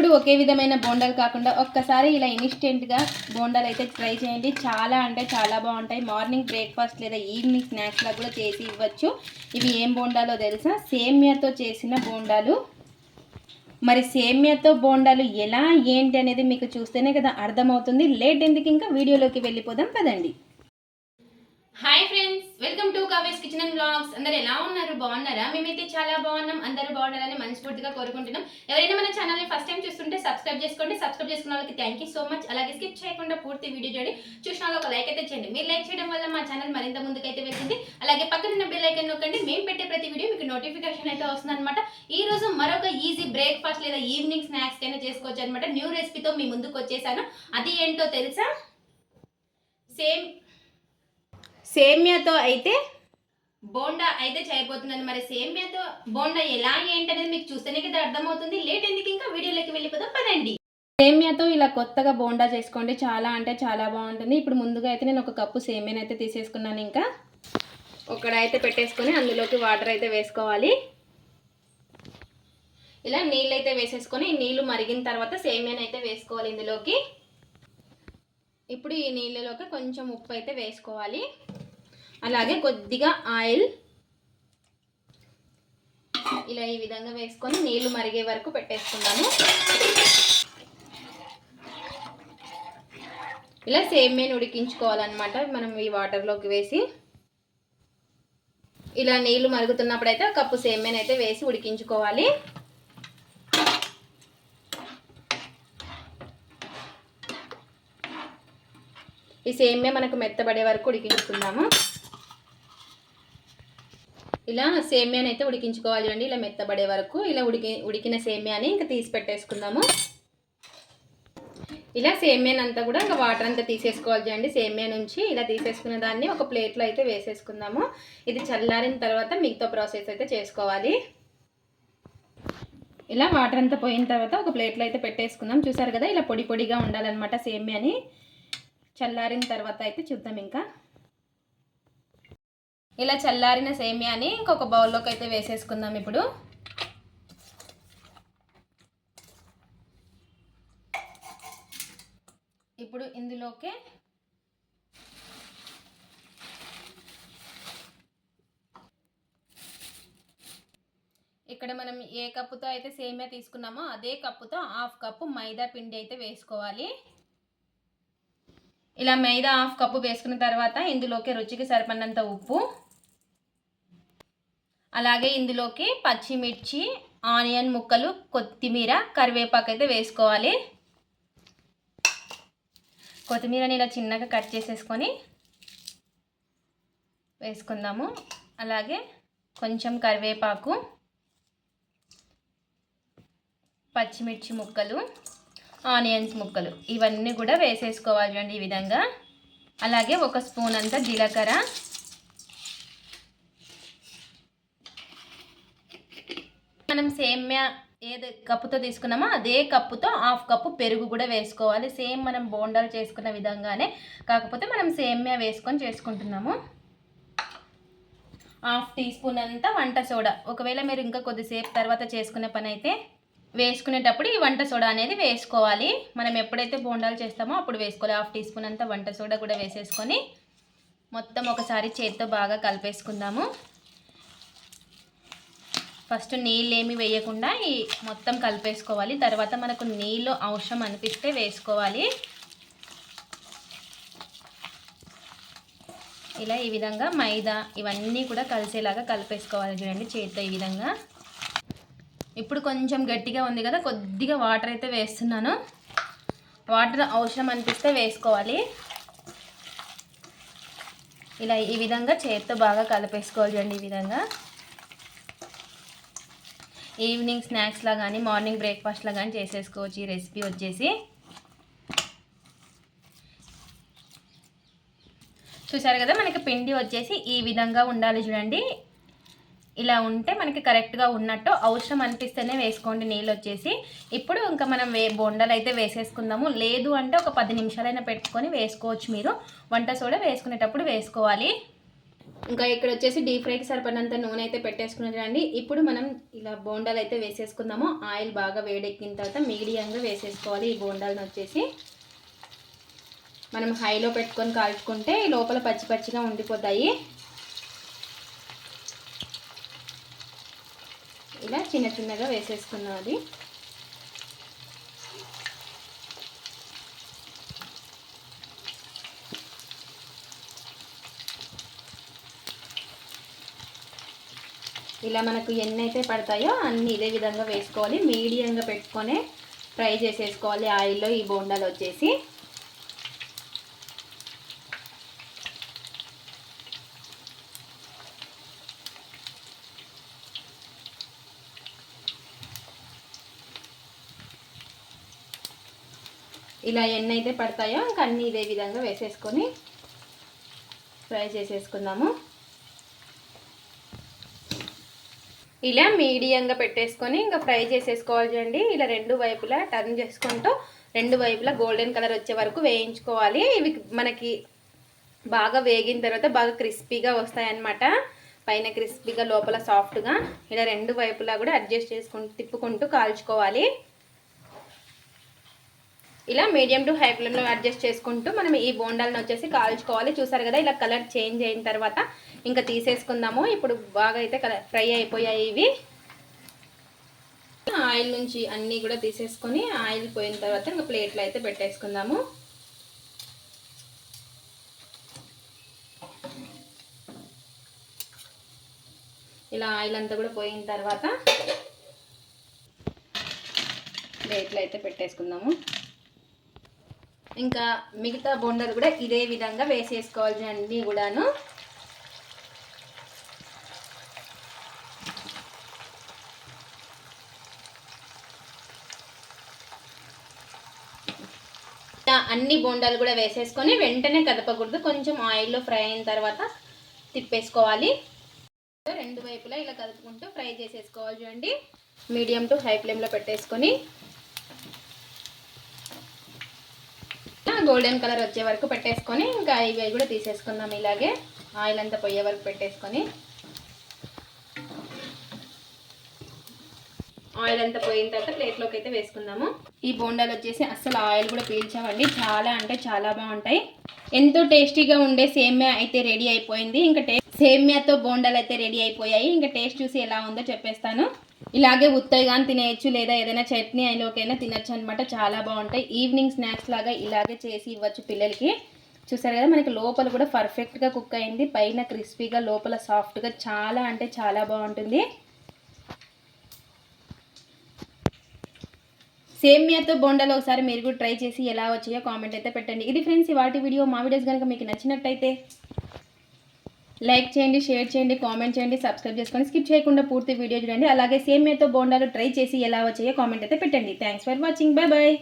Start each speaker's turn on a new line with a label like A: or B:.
A: ఎప్పుడు ఒకే విధమైన బోండాలు కాకుండా ఒక్కసారి ఇలా ఇన్స్టెంట్గా బోండాలు అయితే ట్రై చేయండి. చాలా అంటే చాలా బాగుంటాయి. మార్నింగ్ బ్రేక్ఫాస్ట్ లేదా ఈవినింగ్ స్నాక్స్లా కూడా చేసి ఇవ్వచ్చు. ఇవి ఏం బోండాలో తెలుసా? సేమ్యాతో చేసిన బోండాలు. మరి సేమ్యాతో బోండాలు ఎలా ఏంటి అనేది మీకు చూస్తేనే కదా అర్థమవుతుంది. లేట్ ఎందుకు ఇంకా వీడియోలోకి వెళ్ళిపోదాం. పదండి. హాయ్ ఫ్రెండ్స్ వెల్కమ్ టు కావేస్ కిచెన్ అండ్ బ్లాగ్స్ అందరు ఎలా ఉన్నారు? బాగున్నారా? మేమైతే చాలా బాగున్నాం. అందరూ బాగున్నారని మనస్ఫూర్తిగా కోరుకుంటున్నాం. ఎవరైనా మన ఛానల్ని ఫస్ట్ టైం చూస్తుంటే సబ్స్క్రైబ్ చేసుకోండి. సబ్స్క్రైబ్ చేసుకున్న వాళ్ళకి థ్యాంక్ యూ సో మచ్ అలాగే స్కిప్ చేయకుండా పూర్తి వీడియో చూడండి. చూసిన వాళ్ళు ఒక లైక్ అయితే చేయండి మీరు లైక్ చేయడం వల్ల మా ఛానల్ మరింత ముందుకైతే వెళ్తుంది. అలాగే పక్కన ఉన్న బెల్ ఐకన్ నొక్కండి. మేము పెట్టే ప్రతి వీడియో మీకు నోటిఫికేషన్ అయితే వస్తుంది అనమాట ఈ రోజు మరొక ఈజీ బ్రేక్ఫాస్ట్ లేదా ఈవినింగ్ స్నాక్స్ అయినా చేసుకోవచ్చు అనమాట న్యూ రెసిపీతో మీ ముందుకు వచ్చేసాను. అది ఏంటో తెలుసా? సేమ్ సేమ్యాతో అయితే బోండా అయితే చేయబోతున్నాను. మరి సేమ్యాతో బోండా ఎలా ఏంటనేది మీకు చూస్తేనే కదా అర్థమవుతుంది. లేట్ ఎందుకు? ఇంకా వీడియోలోకి వెళ్ళిపోదాం పదండి. సేమ్యాతో ఇలా కొత్తగా బోండా చేసుకోండి. చాలా అంటే చాలా బాగుంటుంది. ఇప్పుడు ముందుగా అయితే నేను ఒక కప్పు సేమ్యాని అయితే తీసేసుకున్నాను ఇంకా. ఒకడ అయితే పెట్టేసుకొని అందులోకి వాటర్ అయితే వేసుకోవాలి. ఇలా నీళ్ళు అయితే వేసేసుకొని నీళ్ళు మరిగిన తర్వాత సేమ్యాని అయితే వేసుకోవాలి ఇందులోకి. ఇప్పుడు ఈ నీళ్ళలోకి కొంచెం ఉప్పు అయితే వేసుకోవాలి. అలాగే కొద్దిగా ఆయిల్. ఇలా ఈ విధంగా వేసుకొని నీళ్ళు మరిగే వరకు పెట్టేసుకున్నాను ఇలా సేమ్యాని ఉడికించుకోవాలన్నమాట. మనం ఈ వాటర్లోకి వేసి ఇలా నీళ్ళు మరుగుతున్నప్పుడు అయితే కప్పు సేమ్యాని అయితే వేసి ఉడికించుకోవాలి. ఈ సేమ్యా మనకు మెత్తబడే వరకు ఉడికించుకుందాము. ఇలా సేమ్యాని అయితే ఉడికించుకోవాలి చూడండి. ఇలా మెత్తబడే వరకు ఇలా ఉడికి ఉడికిన సేమ్యాని ఇంకా తీసి పెట్టేసుకుందాము. ఇలా సేమ్యాన్ అంతా కూడా ఇంకా వాటర్ అంతా తీసేసుకోవాలి చూడండి. సేమ్యా నుంచి ఇలా తీసేసుకున్న దాన్ని ఒక ప్లేట్లో అయితే వేసేసుకుందాము. ఇది చల్లారిన తర్వాత మిగతా ప్రాసెస్ అయితే చేసుకోవాలి. ఇలా వాటర్ అంతా పోయిన తర్వాత ఒక ప్లేట్లో అయితే పెట్టేసుకుందాం. చూసారు కదా ఇలా పొడి పొడిగా ఉండాలన్నమాట సేమ్యాని. చల్లారిన తర్వాత అయితే చూద్దాం ఇంకా. ఇలా చల్లారిన సేమియాని ఇంకొక బౌల్లోకి అయితే వేసేసుకుందాం ఇప్పుడు. ఇప్పుడు ఇందులోకి ఇక్కడ మనం ఏ కప్పుతో అయితే సేమియా తీసుకున్నామో అదే కప్పుతో హాఫ్ కప్పు మైదా పిండి అయితే వేసుకోవాలి. ఇలా మైదా హాఫ్ కప్పు వేసుకున్న తర్వాత ఇందులోకి రుచికి సరిపడినంత ఉప్పు అలాగే ఇందులోకి పచ్చిమిర్చి ఆనియన్ ముక్కలు కొత్తిమీర కరివేపాకు అయితే వేసుకోవాలి. కొత్తిమీరని ఇలా చిన్నగా కట్ చేసేసుకొని వేసుకుందాము. అలాగే కొంచెం కరివేపాకు పచ్చిమిర్చి ముక్కలు ఆనియన్స్ ముక్కలు ఇవన్నీ కూడా వేసేసుకోవాలి చూడండి ఈ విధంగా. అలాగే ఒక స్పూన్ అంతా జీలకర్ర మనం సేమ్యా ఏది కప్పుతో తీసుకున్నామో అదే కప్పుతో హాఫ్ కప్పు పెరుగు కూడా వేసుకోవాలి. సేమ్ మనం బోండాలు చేసుకున్న విధంగానే కాకపోతే మనం సేమ్యా వేసుకొని చేసుకుంటున్నాము. హాఫ్ టీ స్పూన్ అంతా వంట సోడా. ఒకవేళ మీరు ఇంకా కొద్దిసేపు తర్వాత చేసుకునే పని అయితే వేసుకునేటప్పుడు ఈ వంట సోడా అనేది వేసుకోవాలి. మనం ఎప్పుడైతే బోండాలు చేస్తామో అప్పుడు వేసుకోవాలి. హాఫ్ టీ స్పూన్ అంతా వంట సోడా కూడా వేసేసుకొని మొత్తం ఒకసారి చేతితో బాగా కలిపేసుకుందాము. ఫస్ట్ నీళ్ళు ఏమి వేయకుండా ఈ మొత్తం కలిపేసుకోవాలి. తర్వాత మనకు నీళ్ళు అవసరం అనిపిస్తే వేసుకోవాలి. ఇలా ఈ విధంగా మైదా ఇవన్నీ కూడా కలిసేలాగా కలిపేసుకోవాలి చూడండి చేతితో ఈ విధంగా. ఇప్పుడు కొంచెం గట్టిగా ఉంది కదా కొద్దిగా వాటర్ అయితే వేస్తున్నాను. వాటర్ అవసరం అనిపిస్తే వేసుకోవాలి. ఇలా ఈ విధంగా చేతితో బాగా కలిపేసుకోవాలి చూడండి ఈ విధంగా. ఈవినింగ్ స్నాక్స్లా కానీ మార్నింగ్ బ్రేక్ఫాస్ట్లా కానీ చేసేసుకోవచ్చు. ఈ రెసిపీ వచ్చేసి చూసారు కదా మనకి పిండి వచ్చేసి ఈ విధంగా ఉండాలి చూడండి. ఇలా ఉంటే మనకి కరెక్ట్గా ఉన్నట్టు అవసరం అనిపిస్తేనే వేసుకోండి నీళ్ళు వచ్చేసి. ఇప్పుడు ఇంకా మనం వే బొండలు అయితే వేసేసుకుందాము. లేదు అంటే ఒక పది నిమిషాలైనా పెట్టుకొని వేసుకోవచ్చు మీరు. వంట సోడా వేసుకునేటప్పుడు వేసుకోవాలి. ఇంకా ఇక్కడ వచ్చేసి డీప్ ఫ్రైకి సరిపడినంత నూనె అయితే పెట్టేసుకున్నారండి ఇప్పుడు మనం ఇలా బోండాలు అయితే వేసేసుకుందాము. ఆయిల్ బాగా వేడెక్కిన తర్వాత మీడియంగా వేసేసుకోవాలి ఈ బోండాలను వచ్చేసి. మనం హైలో పెట్టుకొని కాల్చుకుంటే లోపల పచ్చి పచ్చిగా ఉండిపోతాయి. ఇలా చిన్న చిన్నగా వేసేసుకున్నది ఇలా మనకు ఎన్ని అయితే పడతాయో అన్ని ఇదే విధంగా వేసుకోవాలి. మీడియంగా పెట్టుకొని ఫ్రై చేసేసుకోవాలి. ఆయిల్లో ఈ బోండాలు వచ్చేసి. ఇలా ఎన్ని అయితే పడతాయో ఇంకా అన్నీ ఇదే విధంగా వేసేసుకొని ఫ్రై చేసేసుకుందాము. ఇలా మీడియంగా పెట్టేసుకొని ఇంకా ఫ్రై చేసేసుకోవాలి అండి ఇలా రెండు వైపులా టర్న్ చేసుకుంటూ రెండు వైపులా గోల్డెన్ కలర్ వచ్చే వరకు వేయించుకోవాలి. ఇవి మనకి బాగా వేగిన తర్వాత బాగా క్రిస్పీగా వస్తాయన్నమాట. పైన క్రిస్పీగా లోపల సాఫ్ట్గా ఇలా రెండు వైపులా కూడా అడ్జస్ట్ చేసుకుంటూ తిప్పుకుంటూ కాల్చుకోవాలి. ఇలా మీడియం టు హై ఫ్లేమ్లో అడ్జస్ట్ చేసుకుంటూ మనం ఈ బోండాలను వచ్చేసి కాల్చుకోవాలి. చూసారు కదా ఇలా కలర్ చేంజ్ అయిన తర్వాత ఇంకా తీసేసుకుందాము. ఇప్పుడు బాగా అయితే కలర్ ఫ్రై అయిపోయాయి ఇవి. ఆయిల్ నుంచి అన్నీ కూడా తీసేసుకొని ఆయిల్ పోయిన తర్వాత ఇంకా ప్లేట్లో అయితే పెట్టేసుకుందాము. ఇలా ఆయిల్ అంతా కూడా పోయిన తర్వాత ప్లేట్లో అయితే పెట్టేసుకుందాము. ఇంకా మిగతా బొండలు కూడా ఇదే విధంగా వేసేసుకోవాలి అన్నీ కూడాను. అన్ని బొండాలు కూడా వేసేసుకొని వెంటనే కదపకూడదు. కొంచెం ఆయిల్లో ఫ్రై అయిన తర్వాత తిప్పేసుకోవాలి. రెండు వైపులా ఇలా కదుపుకుంటూ ఫ్రై చేసేసుకోవాలి చూడండి. మీడియం టు హై ఫ్లేమ్లో పెట్టేసుకొని గోల్డెన్ కలర్ వచ్చే వరకు పెట్టేసుకొని ఇంకా ఇవి కూడా తీసేసుకుందాం ఇలాగే. ఆయిల్ అంతా పోయే వరకు పెట్టేసుకొని. ఆయిల్ అంతా పోయిన తర్వాత ప్లేట్లోకి అయితే వేసుకుందాము. ఈ బోండాలు వచ్చేసి అస్సలు ఆయిల్ కూడా పీల్చామండి చాలా అంటే చాలా బాగుంటాయి. ఎంతో టేస్టీగా ఉండే సేమ్యా అయితే రెడీ అయిపోయింది. ఇంకా టే సేమ్యాతో బోండాలు అయితే రెడీ అయిపోయాయి. ఇంకా టేస్ట్ చూసి ఎలా ఉందో చెప్పేస్తాను. ఇలాగే ఉత్తగా తినేయచ్చు లేదా ఏదైనా చట్నీ అయిలోకైనా తినచ్చు అనమాట చాలా బాగుంటాయి. ఈవినింగ్ స్నాక్స్ లాగా ఇలాగే చేసి ఇవ్వచ్చు పిల్లలకి. చూసారు కదా మనకి లోపల కూడా పర్ఫెక్ట్గా కుక్ అయింది. పైన క్రిస్పీగా లోపల సాఫ్ట్గా చాలా అంటే చాలా బాగుంటుంది. సేమ్యాతో బొండలు ఒకసారి మీరు కూడా ట్రై చేసి ఎలా వచ్చాయో కామెంట్ అయితే పెట్టండి. ఇది ఫ్రెండ్స్ వాటి వీడియో మా వీడియోస్ కనుక మీకు నచ్చినట్టయితే లైక్ చేయండి షేర్ చేయండి కామెంట్ చేయండి సబ్స్క్రైబ్ చేసుకొని స్కిప్ చేయకుండా పూర్తి వీడియో చూడండి. అలాగే సేమ్ సేమ్యాతో బోండాలు ట్రై చేసి ఎలా వచ్చాయో కామెంట్ అయితే పెట్టండి. Thanks for watching. Bye bye